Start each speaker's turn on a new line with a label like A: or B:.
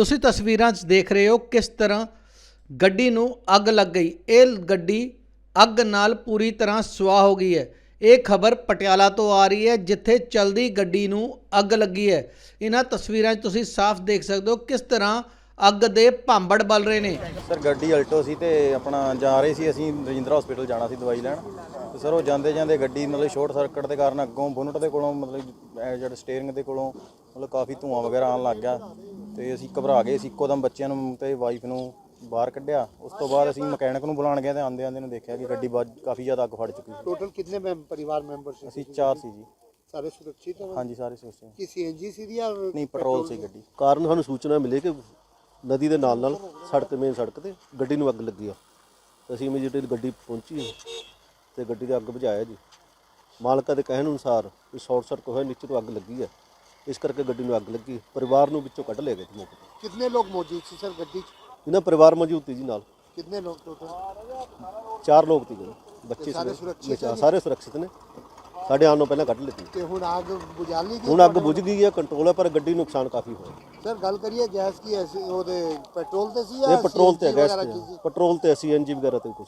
A: ਤੁਸੀਂ ਤਸਵੀਰਾਂ 'ਚ ਦੇਖ ਰਹੇ ਹੋ ਕਿਸ ਤਰ੍ਹਾਂ ਗੱਡੀ ਨੂੰ ਅੱਗ ਲੱਗ ਗਈ। ਇਹ ਗੱਡੀ ਅੱਗ ਨਾਲ ਪੂਰੀ ਤਰ੍ਹਾਂ ਸੁਆਹ ਹੋ ਗਈ ਹੈ। ਇਹ ਖਬਰ ਪਟਿਆਲਾ ਤੋਂ ਆ ਰਹੀ ਹੈ, ਜਿੱਥੇ ਚਲਦੀ ਗੱਡੀ ਨੂੰ ਅੱਗ ਲੱਗੀ ਹੈ। ਇਹਨਾਂ ਤਸਵੀਰਾਂ 'ਚ ਤੁਸੀਂ ਸਾਫ਼ ਦੇਖ ਸਕਦੇ ਹੋ ਕਿਸ ਤਰ੍ਹਾਂ ਅੱਗ ਦੇ ਭਾਂਬੜ ਬਲ ਰਹੇ ਨੇ।
B: ਸਰ, ਗੱਡੀ ਅਲਟੋ ਸੀ ਤੇ ਆਪਣਾ ਜਾ ਰਹੇ ਸੀ ਅਸੀਂ, ਰਜਿੰਦਰਾ ਹਸਪੀਟਲ ਜਾਣਾ ਸੀ ਦਵਾਈ ਲੈਣ। ਤੇ ਸਰ, ਉਹ ਜਾਂਦੇ ਜਾਂਦੇ ਗੱਡੀ ਮਤਲਬ ਸ਼ਾਰਟ ਸਰਕਟ ਦੇ ਕਾਰਨ ਅੱਗੋਂ ਬੋਨਟ ਦੇ ਕੋਲੋਂ ਮਤਲਬ, ਇਹ ਜਿਹੜਾ ਸਟੀਅਰਿੰਗ ਦੇ ਕੋਲੋਂ ਮਤਲਬ ਕਾਫੀ ਧੂਆਂ ਵਗੈਰਾ ਆਉਣ ਲੱਗ ਗਿਆ। ਤੇ ਅਸੀਂ ਘਬਰਾ ਗਏ ਸੀ ਇੱਕੋ ਦਮ ਬੱਚਿਆਂ ਨੂੰ ਤੇ ਵਾਈਫ ਨੂੰ ਬਾਹਰ ਕੱਢਿਆ ਉਸ ਤੋਂ ਬਾਅਦ ਅਸੀਂ ਮਕੈਨਿਕ ਨੂੰ ਬੁਲਾਉਣ ਗਏ ਤੇ ਆਂਦੇ ਆਂਦੇ ਨੂੰ ਦੇਖਿਆ ਕਿ ਗੱਡੀ ਬਹੁਤ- ਕਾਫੀ ਜ਼ਿਆਦਾ ਅੱਗ ਫੜ ਚੁੱਕੀ ਸੀ
C: टोटल कितने मेम परिवार मेंबर से
B: ਅਸੀਂ ਚਾਰ ਸੀ ਜੀ
C: सारे सुरक्षित हैं
B: ਹਾਂਜੀ ਸਾਰੇ ਸੋਚੇ
C: कि सीएनजी सी या
B: ਨਹੀਂ ਪੈਟਰੋਲ ਸੀ ਗੱਡੀ
D: ਕਾਰਨ ਸਾਨੂੰ ਸੂਚਨਾ ਮਿਲੀ ਕਿ ਨਦੀ ਦੇ ਨਾਲ ਨਾਲ ਸੜਕ ਮੇਨ ਸੜਕ ਤੇ ਗੱਡੀ ਨੂੰ ਅੱਗ ਲੱਗੀ ਆ ਤੇ ਅਸੀਂ ਇਮੀਡੀਏਟਲੀ ਗੱਡੀ ਪਹੁੰਚੀ ਤੇ ਗੱਡੀ ਦੇ ਅੱਗ ਬੁਝਾਇਆ ਜੀ ਮਾਲਕਾਂ ਦੇ ਕਹਿਣ ਅਨੁਸਾਰ ਵੀ ਸ਼ਾਰਟ ਸਰਕਟ ਹੋਇਆ ਨੀਚੇ ਤੋਂ ਅੱਗ ਲੱਗੀ ਹੈ ਇਸ ਕਰਕੇ ਗੱਡੀ ਨੂੰ ਅੱਗ ਲੱਗੀ ਪਰਿਵਾਰ ਨੂੰ ਵਿੱਚੋਂ ਕੱਢ ਲਿਆ ਗਿਆ ਜੀ ਮੌਕੇ ਤੇ
C: कितने लोग मौजूद थे सर गड्डी च?
D: ਇਹਨਾਂ ਪਰਿਵਾਰ ਮੌਜੂਦ ਸੀ ਜੀ ਨਾਲ
C: कितने लोग टोटल
D: ਚਾਰ ਲੋਕ ਸੀ ਜੀ ਬੱਚੇ
C: ਸਾਰੇ
D: ਸੀ
C: ਸੁਰੱਖਿਅਤ
D: ਵਿੱਚ, ਸਾਰੇ ਸੁਰੱਖਿਅਤ ਨੇ ਸਾਡੇ ਆਉਣ ਤੋਂ ਪਹਿਲਾਂ ਕੱਢ ਲਿੱਤੀ
C: ਤੇ ਹੁਣ ਆਗ ਬੁਝਾਲੀ ਦੀ
D: ਹੁਣ ਅੱਗ ਬੁਝ ਗਈ ਹੈ ਕੰਟਰੋਲ ਹੈ ਪਰ ਗੱਡੀ ਨੂੰ ਨੁਕਸਾਨ ਕਾਫੀ ਹੋਇਆ
C: ਸਰ ਗੱਲ ਕਰੀਏ ਗੈਸ ਕੀ ਐਸੀ ਉਹਦੇ ਪੈਟਰੋਲ ਤੇ ਸੀ ਜਾਂ
D: ਇਹ ਪੈਟਰੋਲ ਤੇ
C: CNG
D: ਗੈਸ
C: ਵਗੈਰਾ
D: ਤੇ
C: ਕੀ
D: ਹੈ।
C: ਸੀ?
D: ਪੈਟਰੋਲ ਤੇ ਸੀਐਨਜੀ ਵਗੈਰਾ ਤੇ ਕੁਝ